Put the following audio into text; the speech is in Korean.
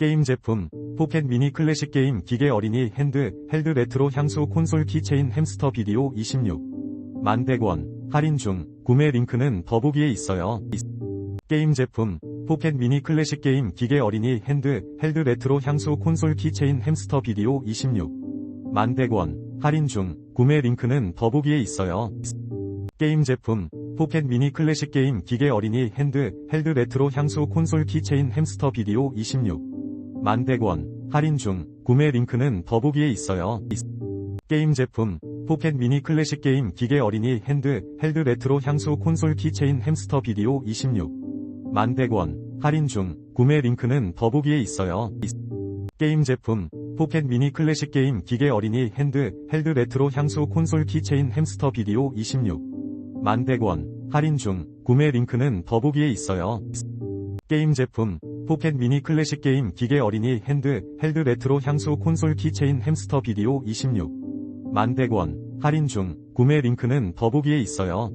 게임 제품, 포켓 미니 클래식 게임 기계 어린이 핸드, 헬드 레트로 향수 콘솔 키체인 햄스터 비디오 26. 만 100원, 할인 중, 구매 링크는 더보기에 있어요. 게임 제품, 포켓 미니 클래식 게임 기계 어린이 핸드, 헬드 레트로 향수 콘솔 키체인 햄스터 비디오 26. 만 100원, 할인 중, 구매 링크는 더보기에 있어요. 게임 제품, 포켓 미니 클래식 게임 기계 어린이 핸드, 헬드 레트로 향수 콘솔 키체인 햄스터 비디오 26. 만 100원, 할인 중, 구매 링크는 더보기에 있어요. 게임 제품, 포켓 미니 클래식 게임 기계 어린이 핸드, 헬드 레트로 향수 콘솔 키체인 햄스터 비디오 26. 만 100원, 할인 중, 구매 링크는 더보기에 있어요. 게임 제품, 포켓 미니 클래식 게임 기계 어린이 핸드, 헬드 레트로 향수 콘솔 키체인 햄스터 비디오 26. 만 100원, 할인 중, 구매 링크는 더보기에 있어요. 게임 제품, 포켓 미니 클래식 게임 기계 어린이 핸드, 헬드 레트로 향수 콘솔 키체인 햄스터 비디오 26. 만 100원, 할인 중, 구매 링크는 더보기에 있어요.